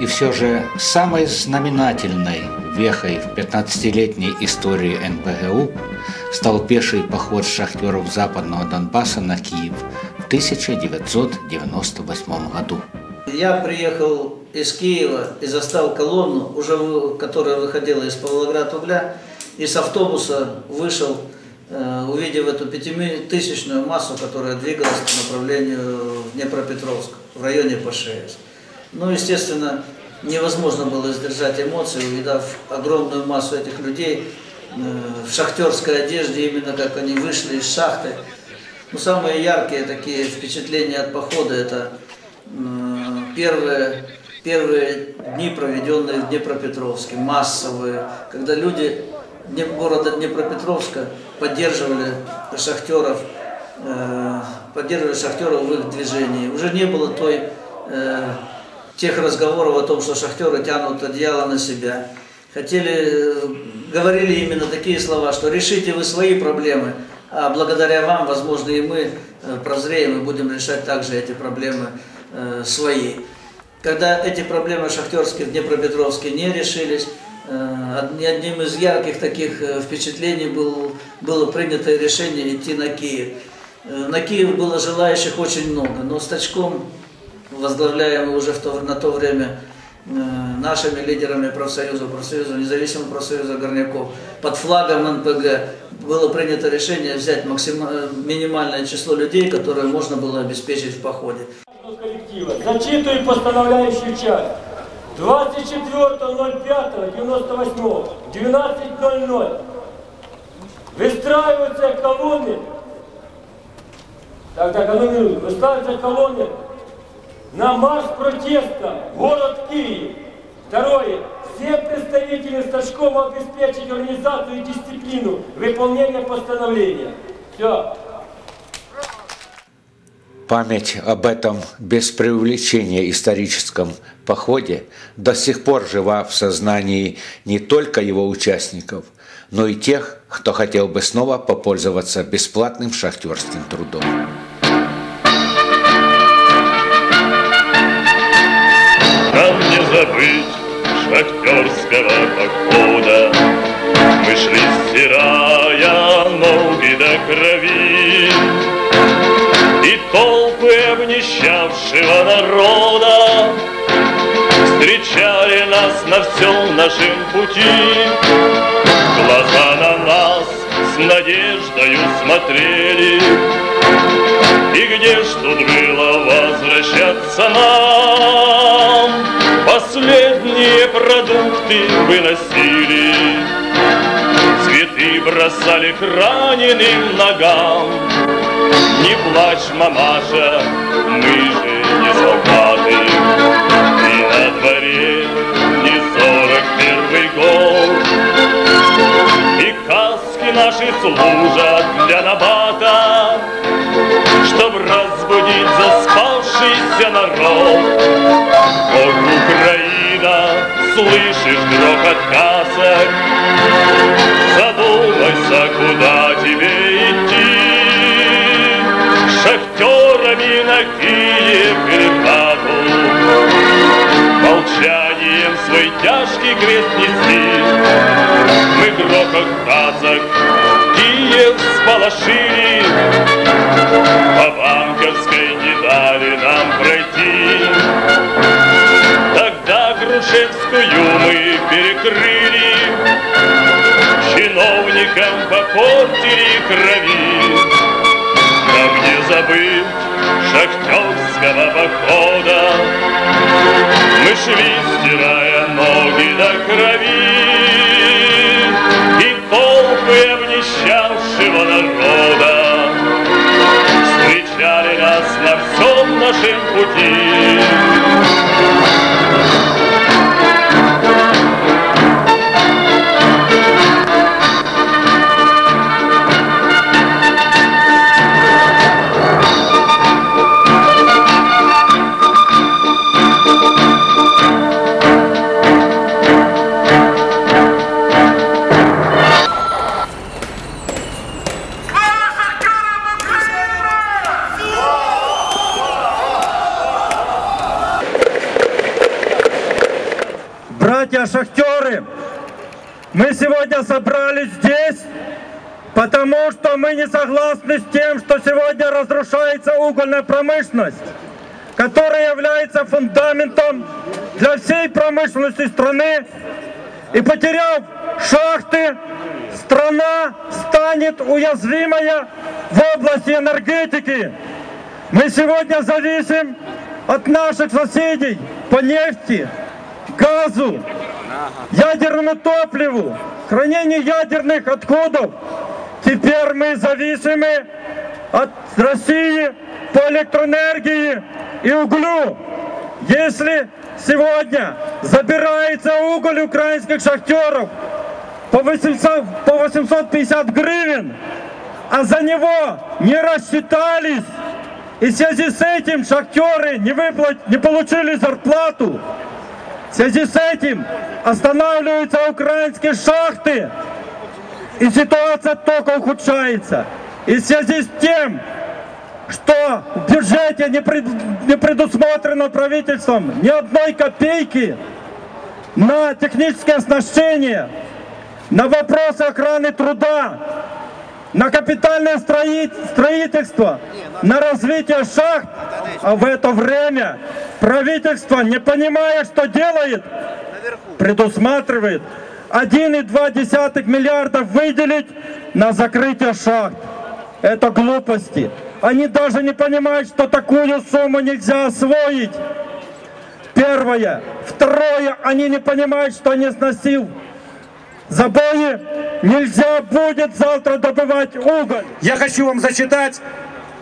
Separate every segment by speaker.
Speaker 1: И все же самой знаменательной вехой в 15-летней истории НПГУ стал пеший поход шахтеров Западного Донбасса на Киев в 1998 году.
Speaker 2: Я приехал из Киева и застал колонну, уже которая выходила из Павлограда угля, и с автобуса вышел, э, увидев эту пятитысячную массу, которая двигалась по направлению в Днепропетровск, в районе ПШС. Ну, естественно, невозможно было сдержать эмоции, увидав огромную массу этих людей э, в шахтерской одежде, именно как они вышли из шахты. Ну, самые яркие такие впечатления от похода – это первые, первые дни, проведенные в Днепропетровске, массовые, когда люди города Днепропетровска поддерживали шахтеров, э, поддерживали шахтеров в их движении. Уже не было той, э, тех разговоров о том, что шахтеры тянут одеяло на себя. Хотели, э, говорили именно такие слова, что решите вы свои проблемы, а благодаря вам, возможно, и мы прозреем и будем решать также эти проблемы э, свои. Когда эти проблемы шахтерские в Днепропетровске не решились, э, одним из ярких таких э, впечатлений был, было принято решение идти на Киев. Э, на Киев было желающих очень много, но с Тачком, возглавляемый уже в то, на то время э, нашими лидерами профсоюза, профсоюза, независимого профсоюза горняков, под флагом НПГ было принято решение взять максим... минимальное число людей, которое можно было обеспечить в походе.
Speaker 3: Зачитываю постановляющую часть. 24.05.98 12.00 выстраиваются колонны, так, так, одну минуту, выстраиваются колонны на марш протеста в город Киев. Второе. Все представители Сташкова обеспечить организацию и дисциплину выполнения постановления. Все.
Speaker 1: Память об этом без преувеличения историческом походе до сих пор жива в сознании не только его участников, но и тех, кто хотел бы снова попользоваться бесплатным шахтерским трудом.
Speaker 4: Забыть шахтерского похода, Мы шли, стирая ноги до крови, и толпы обнищавшего народа Встречали нас на всем нашем пути. Глаза на нас с надеждою смотрели, И где ж тут было возвращаться нам? Последние продукты выносили, Цветы бросали к раненым ногам, не плачь, мамаша, мы же не солдаты. И на дворе не сорок первый год. И каски наши служат для набата, Чтоб разбудить заспавшийся народ. Ох, Украина, слышишь грохот касок, Задумайся, куда тебе идти шахтерами на Киев грехату. Молчанием свой тяжкий крест несли, мы грохот казак Киев сполошили, по банковской не дали нам пройти. Тогда Грушевскую мы перекрыли, чиновникам попортили крови забыть шахтерского похода. Мы шли, стирая ноги до крови, и толпы обнищавшего народа встречали нас на всем нашем пути.
Speaker 5: Не согласны с тем, что сегодня разрушается угольная промышленность, которая является фундаментом для всей промышленности страны. И потеряв шахты, страна станет уязвимая в области энергетики. Мы сегодня зависим от наших соседей по нефти, газу, ядерному топливу, хранению ядерных отходов. Теперь мы зависимы от России по электроэнергии и углю. Если сегодня забирается уголь украинских шахтеров по 800, по 850 гривен, а за него не рассчитались, и в связи с этим шахтеры не, выплат... не получили зарплату, в связи с этим останавливаются украинские шахты, и ситуация только ухудшается. И в связи с тем, что в бюджете не, не предусмотрено правительством ни одной копейки на техническое оснащение, на вопросы охраны труда, на капитальное строительство, на развитие шахт, а в это время правительство, не понимая, что делает, предусматривает 1,2 миллиардов выделить на закрытие шахт. Это глупости. Они даже не понимают, что такую сумму нельзя освоить. Первое. Второе, они не понимают, что они сносив забои, нельзя будет завтра добывать уголь.
Speaker 6: Я хочу вам зачитать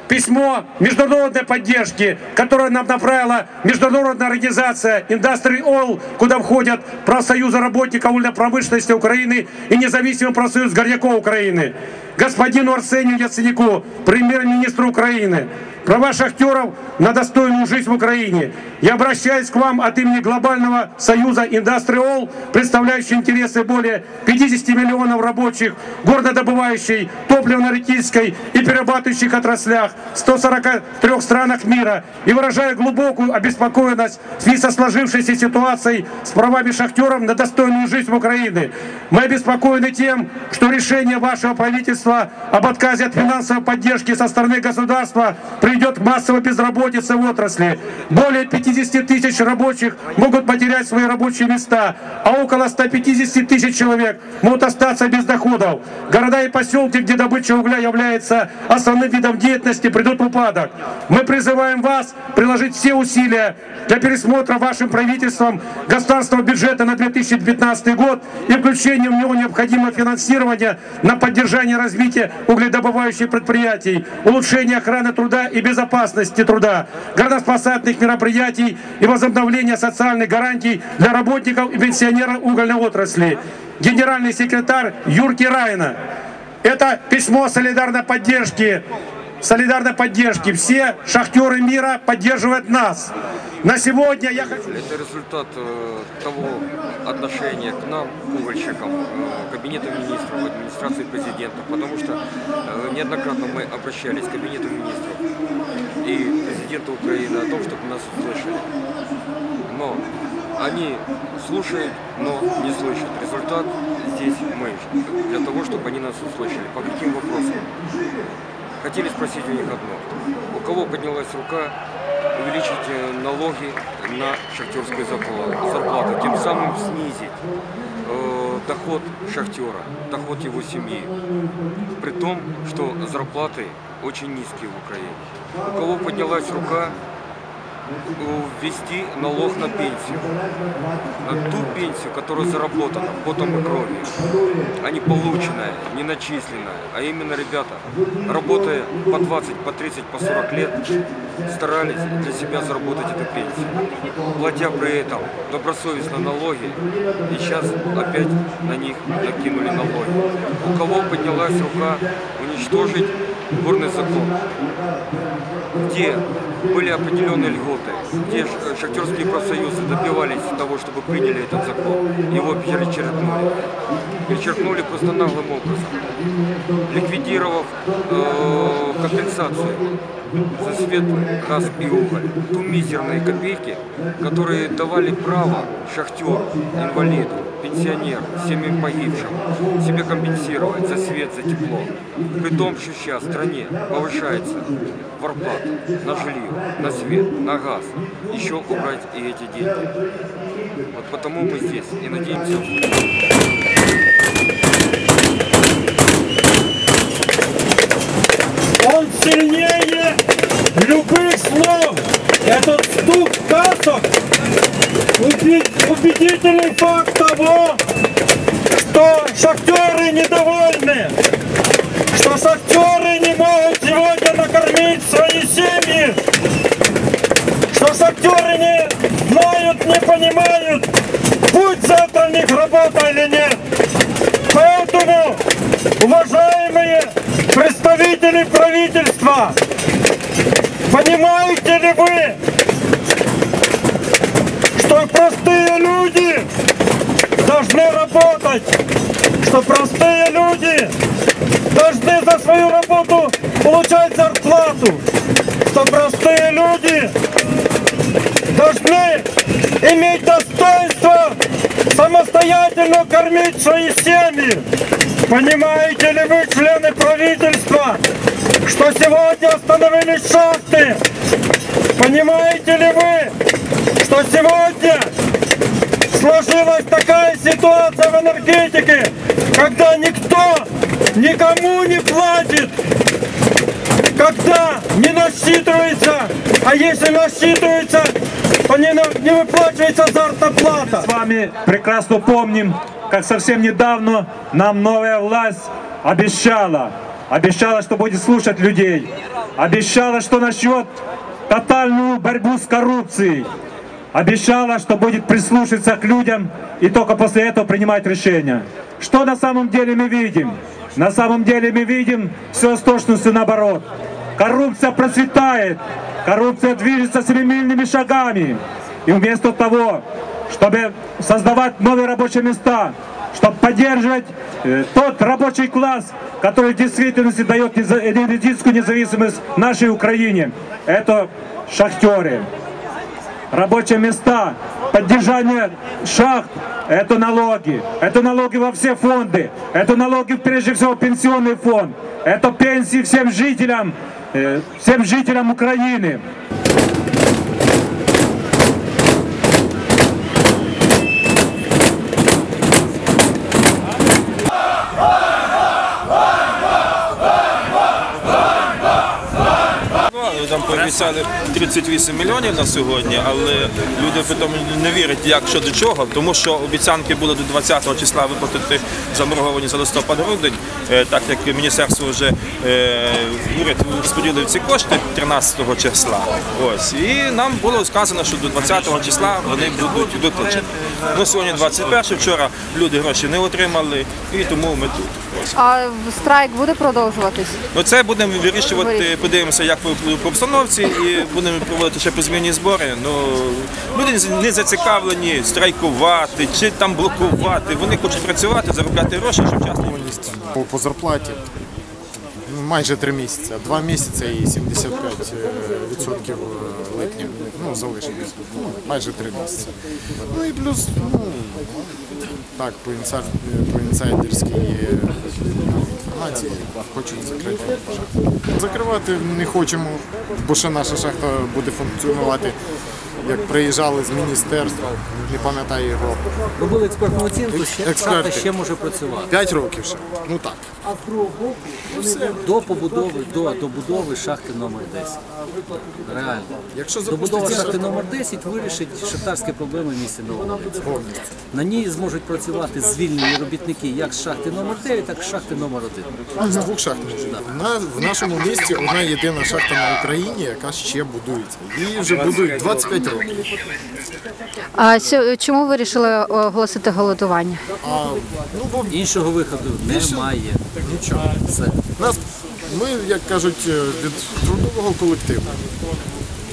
Speaker 6: письмо международной поддержки, которое нам направила международная организация Industry All, куда входят профсоюзы работников промышленности Украины и независимый профсоюз горняков Украины. Господину Арсению Яценику, премьер-министру Украины права шахтеров на достойную жизнь в Украине. Я обращаюсь к вам от имени глобального союза Industrial, представляющий интересы более 50 миллионов рабочих горнодобывающей, топливно-энергетической и перерабатывающих отраслях в 143 странах мира и выражаю глубокую обеспокоенность в связи со сложившейся ситуацией с правами шахтеров на достойную жизнь в Украине. Мы обеспокоены тем, что решение вашего правительства об отказе от финансовой поддержки со стороны государства при приведет к массовой безработице в отрасли. Более 50 тысяч рабочих могут потерять свои рабочие места, а около 150 тысяч человек могут остаться без доходов. Города и поселки, где добыча угля является основным видом деятельности, придут в упадок. Мы призываем вас приложить все усилия для пересмотра вашим правительством государственного бюджета на 2015 год и включения в него необходимого финансирования на поддержание развития угледобывающих предприятий, улучшение охраны труда и безопасности труда, городоспасательных мероприятий и возобновления социальных гарантий для работников и пенсионеров угольной отрасли. Генеральный секретарь Юрки Райна. Это письмо солидарной поддержки солидарной поддержки. Все шахтеры мира поддерживают нас. На сегодня я хочу...
Speaker 7: Это результат э, того отношения к нам, угольщикам, э, кабинету министров, администрации президента, потому что э, неоднократно мы обращались к кабинету министров и президенту Украины о том, чтобы нас услышали. Но они слушают, но не слышат. Результат здесь мы, для того, чтобы они нас услышали. По каким вопросам? Хотели спросить у них одно. У кого поднялась рука увеличить э, налоги на шахтерскую зарплату, тем самым снизить э, доход шахтера, доход его семьи. При том, что зарплаты очень низкие в Украине. У кого поднялась рука ввести налог на пенсию. На ту пенсию, которая заработана потом и кровью, а не полученная, не начисленная. А именно ребята, работая по 20, по 30, по 40 лет, старались для себя заработать эту пенсию. Платя при этом добросовестно налоги, и сейчас опять на них накинули налоги. У кого поднялась рука уничтожить горный закон, где были определенные льготы, ш- шахтерские профсоюзы добивались того, чтобы приняли этот закон. Его перечеркнули. Перечеркнули просто наглым образом, ликвидировав э, компенсацию за свет, газ и уголь. Ту мизерные копейки, которые давали право шахтеру, инвалиду, пенсионеру, семьям погибшим себе компенсировать за свет, за тепло. При том, что сейчас в стране повышается кварплата на жилье, на свет, на газ. Еще убрать и эти деньги. Вот потому мы здесь и надеемся
Speaker 5: Он сильнее любых слов. Этот стук уби- убедительный факт того, что шахтеры недовольны, что шахтеры не могут сегодня накормить свои семьи, что шахтеры не знают, не понимают, будет завтра у них работа или нет. Поэтому, уважаемые представители правительства, понимаете ли вы, что простые люди должны работать, что простые люди должны за свою работу получать зарплату, что простые люди должны иметь достоинство самостоятельно кормить свои семьи. Понимаете ли вы, члены правительства, что сегодня остановились шахты? Понимаете ли вы, что сегодня сложилась такая ситуация в энергетике, когда никто никому не платит, когда не насчитывается, а если насчитывается, то не, на- не выплачивается зарплата.
Speaker 8: С вами прекрасно помним, как совсем недавно нам новая власть обещала. Обещала, что будет слушать людей. Обещала, что начнет тотальную борьбу с коррупцией. Обещала, что будет прислушиваться к людям и только после этого принимать решения. Что на самом деле мы видим? На самом деле мы видим все с точностью наоборот. Коррупция процветает, коррупция движется семимильными шагами. И вместо того, чтобы создавать новые рабочие места, чтобы поддерживать э, тот рабочий класс, который в действительности дает энергетическую независимость нашей Украине, это шахтеры. Рабочие места, поддержание шахт, это налоги. Это налоги во все фонды. Это налоги прежде всего в пенсионный фонд. Это пенсии всем жителям, э, всем жителям Украины.
Speaker 9: Ну, Там пообіцяли 38 мільйонів на сьогодні, але люди потім не вірять, як що до чого, тому що обіцянки були до 20 числа виплатити заморговані за листопад-грудень, Е, так як міністерство вже е, уряд розподілив ці кошти 13 числа. Ось і нам було сказано, що до 20 числа вони будуть виплачені. Ну сьогодні 21 вчора люди гроші не отримали, і тому ми тут.
Speaker 10: А страйк буде продовжуватись?
Speaker 9: Ну це будемо вирішувати, подивимося, як по, по обстановці, і будемо проводити ще позмінні збори. Ну люди не зацікавлені страйкувати чи там блокувати. Вони хочуть працювати, заробляти гроші, щоб вчасно
Speaker 11: по, по зарплаті майже три місяці, два місяці і 75% відсотків липня. Ну, залишилось. Ну, майже три місяці. Ну і плюс, ну, так, по інсайдерській е, інформації хочуть закрити. Закривати не хочемо, бо ще наша шахта буде функціонувати. Як приїжджали з міністерства, не пам'ятаю його,
Speaker 12: Робили експертну оцінку, ще шахта ще може працювати.
Speaker 11: П'ять років ще. Ну так.
Speaker 12: До побудови, до добудови шахти номер 10. Реально.
Speaker 11: Якщо
Speaker 12: Добудова шахти номер 10 вирішить шахтарські проблеми в місті Нового. На ній зможуть працювати звільнені робітники як з шахти номер 9, так і з шахти номер 1.
Speaker 11: З двох шахт. На, в нашому місті одна єдина шахта на Україні, яка ще будується. Її вже будують 25 років.
Speaker 10: А сьо- чому ви вирішили оголосити голодування?
Speaker 11: А, ну, бо
Speaker 12: Іншого виходу немає.
Speaker 11: нічого.
Speaker 12: Все.
Speaker 11: Нас, ми, як кажуть, е, від трудового колективу.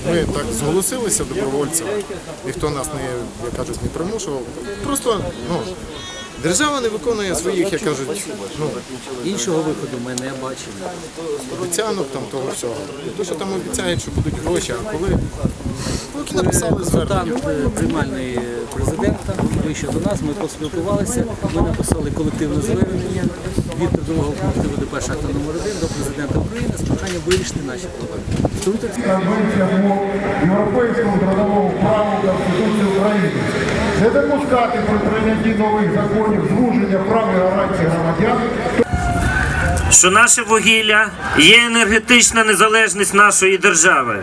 Speaker 11: Ми так зголосилися добровольцями. Ніхто нас не, як кажуть, не примушував. Просто ну, держава не виконує своїх, як кажуть, ну,
Speaker 12: Іншого виходу ми не бачимо.
Speaker 11: обіцянок там того всього. То, що там обіцяють, що будуть гроші, а коли поки написали звернення.
Speaker 12: Е, приймальний президента вийшов до нас, ми поспілкувалися, ми написали колективне звернення від трудового колективу ДП «Шахта номер 1 до президента України з проханням вирішити наші проблеми.
Speaker 13: Конвенція по Європейському трудовому праву Конституції України. Не допускати при прийнятті нових законів звуження прав і гарантій громадян
Speaker 14: що наше вугілля є енергетична незалежність нашої держави.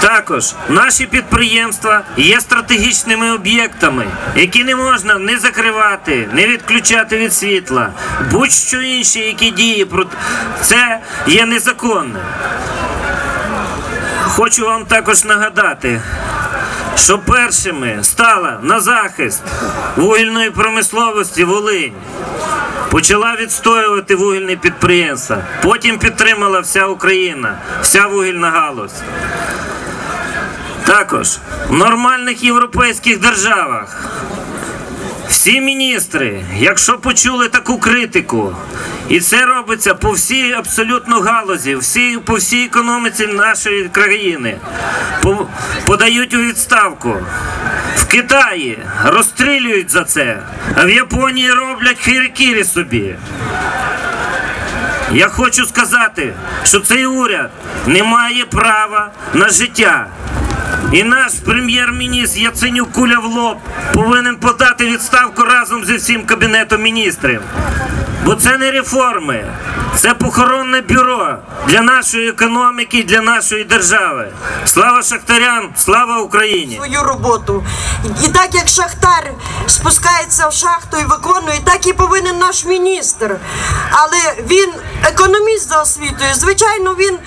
Speaker 14: Також наші підприємства є стратегічними об'єктами, які не можна не закривати, не відключати від світла. Будь-що інші, які дії про це є незаконним. Хочу вам також нагадати, що першими стала на захист вугільної промисловості Волинь. Почала відстоювати вугільні підприємства. Потім підтримала вся Україна, вся вугільна галузь. Також в нормальних європейських державах всі міністри, якщо почули таку критику, і це робиться по всій абсолютно галузі, всі, по всій економіці нашої країни, по- подають у відставку. В Китаї розстрілюють за це, а в Японії роблять хірікірі собі. Я хочу сказати, що цей уряд не має права на життя. І наш прем'єр-міністр Яценюк куля в лоб повинен подати відставку разом зі всім кабінетом міністрів. Бо це не реформи, це похоронне бюро для нашої економіки, для нашої держави. Слава шахтарям, слава Україні!
Speaker 15: свою роботу. І так як шахтар спускається в шахту і виконує, так і повинен наш міністр. Але він економіст за освітою. Звичайно, він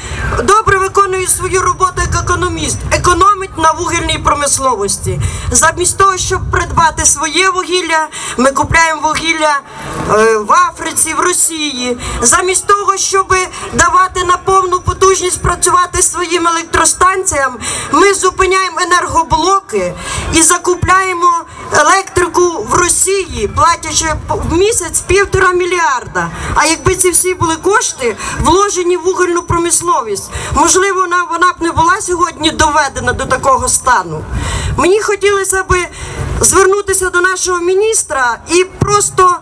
Speaker 15: добре виконує свою роботу як економіст, економить на вугільній промисловості. Замість того, щоб придбати своє вугілля, ми купляємо вугілля е, в Африці, в Росії. Замість того, щоб давати на повну потужність працювати своїм електростанціям, ми зупиняємо енергоблоки і закупляємо електрику в Росії, платячи в місяць півтора мільярда. А якби ці всі були кошти вложені в вугільну промисловість, можливо, вона, вона б не була сьогодні доведена до такого стану. Мені хотілося би звернутися до нашого міністра і просто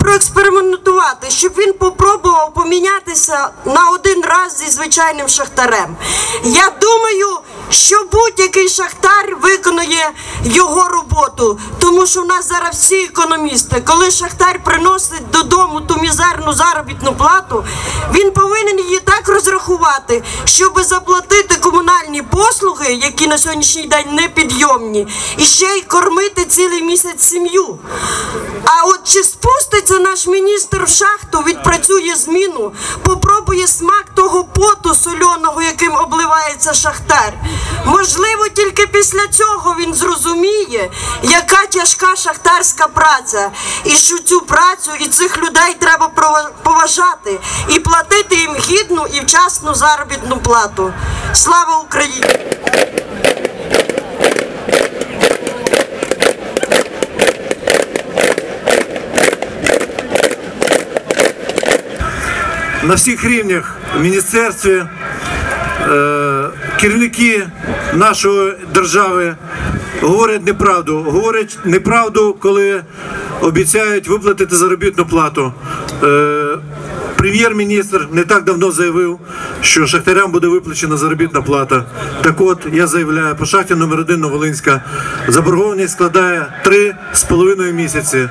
Speaker 15: проекспериментувати, щоб він попробував помінятися на один раз зі звичайним шахтарем. Я думаю, що будь-який шахтар виконує його роботу, тому що в нас зараз всі економісти, коли шахтар приносить додому ту мізерну заробітну плату, він повинен її так розрахувати, щоб заплатити комунальні послуги, які на сьогоднішній день непідйомні, і ще й кормити цілий місяць сім'ю. А от чи спуститься наш міністр в шахту, відпрацює зміну, попробує смак того поту сольоного, яким обливається шахтар. Можливо, тільки після цього він зрозуміє, яка тяжка шахтарська праця, і що цю працю і цих людей треба поважати і платити їм гідну і вчасну заробітну плату. Слава Україні!
Speaker 16: на всіх рівнях в міністерстві е, керівники нашої держави говорять неправду. Говорять неправду, коли обіцяють виплатити заробітну плату. Е, Прем'єр-міністр не так давно заявив, що шахтарям буде виплачена заробітна плата. Так от я заявляю, по шахті номер 1 Новолинська заборгованість складає 3,5 місяці.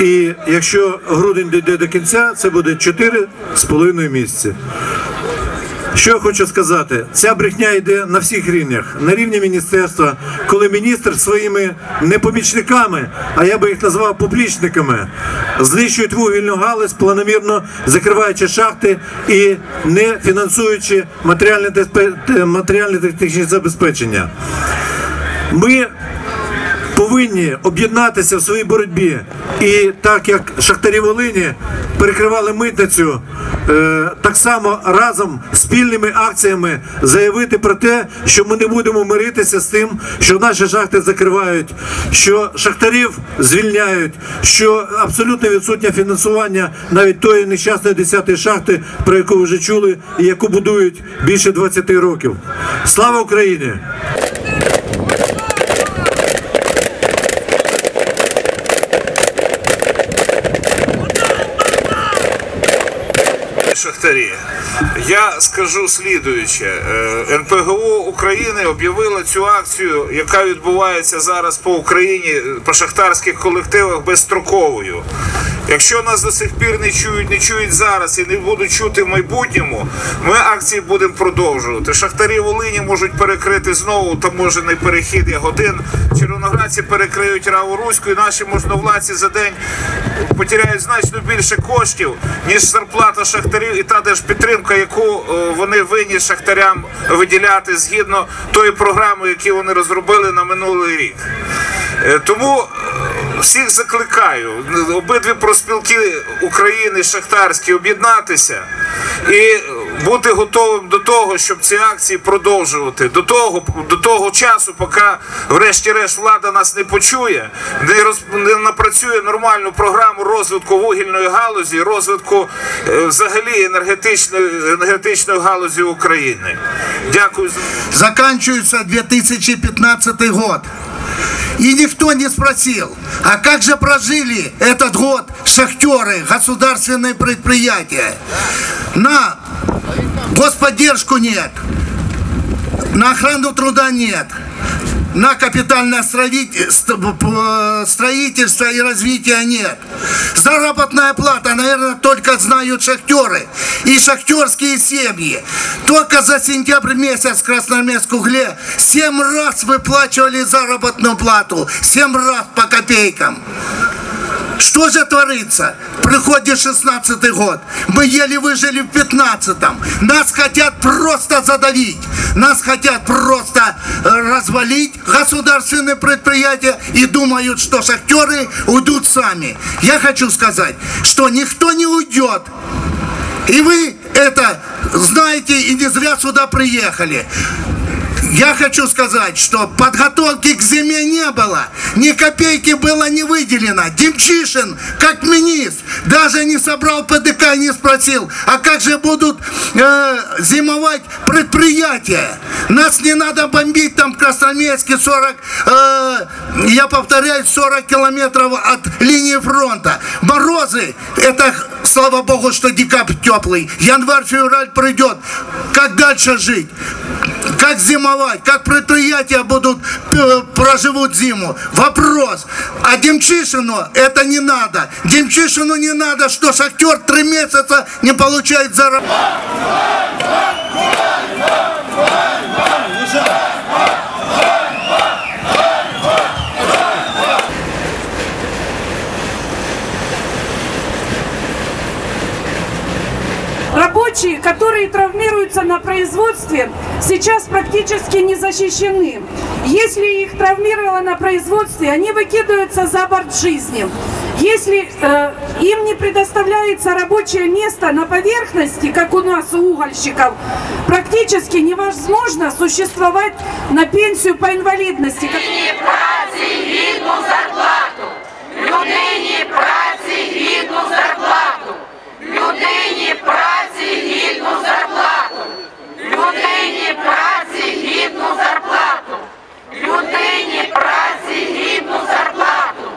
Speaker 16: І якщо грудень дійде до кінця, це буде 4,5 місяці. Що я хочу сказати, ця брехня йде на всіх рівнях, на рівні міністерства, коли міністр своїми не помічниками, а я би їх назвав публічниками, знищують вугільну галузь, планомірно закриваючи шахти і не фінансуючи матеріальне матеріальне технічне забезпечення. Ми повинні об'єднатися в своїй боротьбі. І так як шахтарі Волині перекривали митницю, е, так само разом спільними акціями заявити про те, що ми не будемо миритися з тим, що наші шахти закривають, що шахтарів звільняють, що абсолютно відсутнє фінансування навіть тої нещасної 10-ї шахти, про яку вже чули, і яку будують більше 20 років. Слава Україні!
Speaker 17: Шахтарі, я скажу слідуюче. Е, НПГУ України об'явила цю акцію, яка відбувається зараз по Україні по шахтарських колективах безстроковою. Якщо нас до сих пір не чують, не чують зараз і не будуть чути в майбутньому, ми акції будемо продовжувати. Шахтарі Волині можуть перекрити знову таможений перехід Ягодин. Червоноградці перекриють Раву Руську, і наші можновладці за день потеряють значно більше коштів, ніж зарплата шахтарів і та держпідтримка, яку е, вони винні шахтарям виділяти згідно тої програми, яку вони розробили на минулий рік. Е, Тому е, всіх закликаю обидві проспілки України шахтарські об'єднатися і бути готовим до того, щоб ці акції продовжувати до того, до того часу, поки врешті-решт влада нас не почує, не, роз, не напрацює нормальну програму розвитку вугільної галузі, розвитку е, взагалі енергетичної енергетичної галузі України. Дякую за
Speaker 18: Заканчивается 2015 год. И никто не спросил, а как же прожили этот год шахтеры, государственные предприятия? На господдержку нет, на охрану труда нет, на капитальное п- строительство и развитие нет. Заработная плата, наверное, только знают шахтеры и шахтерские семьи. Только за сентябрь месяц в Красноармейск угле 7 раз выплачивали заработную плату. 7 раз по копейкам. Что же творится? Приходит 16 год. Мы еле выжили в 15-м. Нас хотят просто задавить. Нас хотят просто э, развалить государственные предприятия и думают, что шахтеры уйдут сами. Я хочу сказать, что никто не уйдет. И вы это знаете и не зря сюда приехали. Я хочу сказать, что подготовки к зиме не было. Ни копейки было не выделено. Демчишин, как министр, даже не собрал ПДК не спросил, а как же будут э, зимовать предприятия? Нас не надо бомбить там в Красноармейске 40, э, я повторяю, 40 километров от линии фронта. Морозы, это слава богу, что декабрь теплый. Январь-февраль придет. Как дальше жить? Как зимовать? Как предприятия будут э, проживут зиму? Вопрос. А Демчишину это не надо. Демчишину не надо, что шахтер три месяца не получает заработок.
Speaker 19: Рабочие, которые травмируются на производстве, сейчас практически не защищены. Если их травмировало на производстве, они выкидываются за борт жизни. Если э, им не предоставляется рабочее место на поверхности, как у нас у угольщиков, практически невозможно существовать на пенсию по инвалидности.
Speaker 20: праці гідну зарплату, людині праці гідну зарплату, Людині праці гідну зарплату, людині праці гідну зарплату, людині праці гідну зарплату,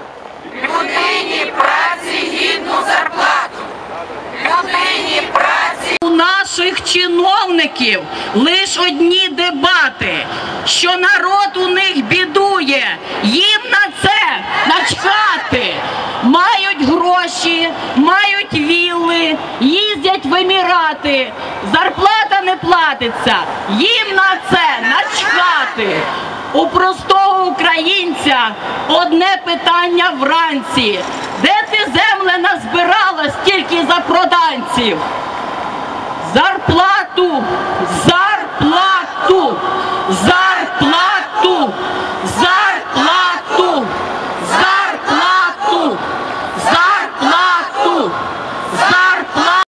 Speaker 20: людині праці гідну зарплату, людині праці.
Speaker 21: У наших чиновників лише одні дебати, що народ у них бідує, їм на це начхати. Мають гроші, мають їздять в емірати, зарплата не платиться, їм на це начхати. У простого українця одне питання вранці. Де ти земле назбирала стільки за проданців? Зарплату, зарплату, зарплату, зарплату, зарплату.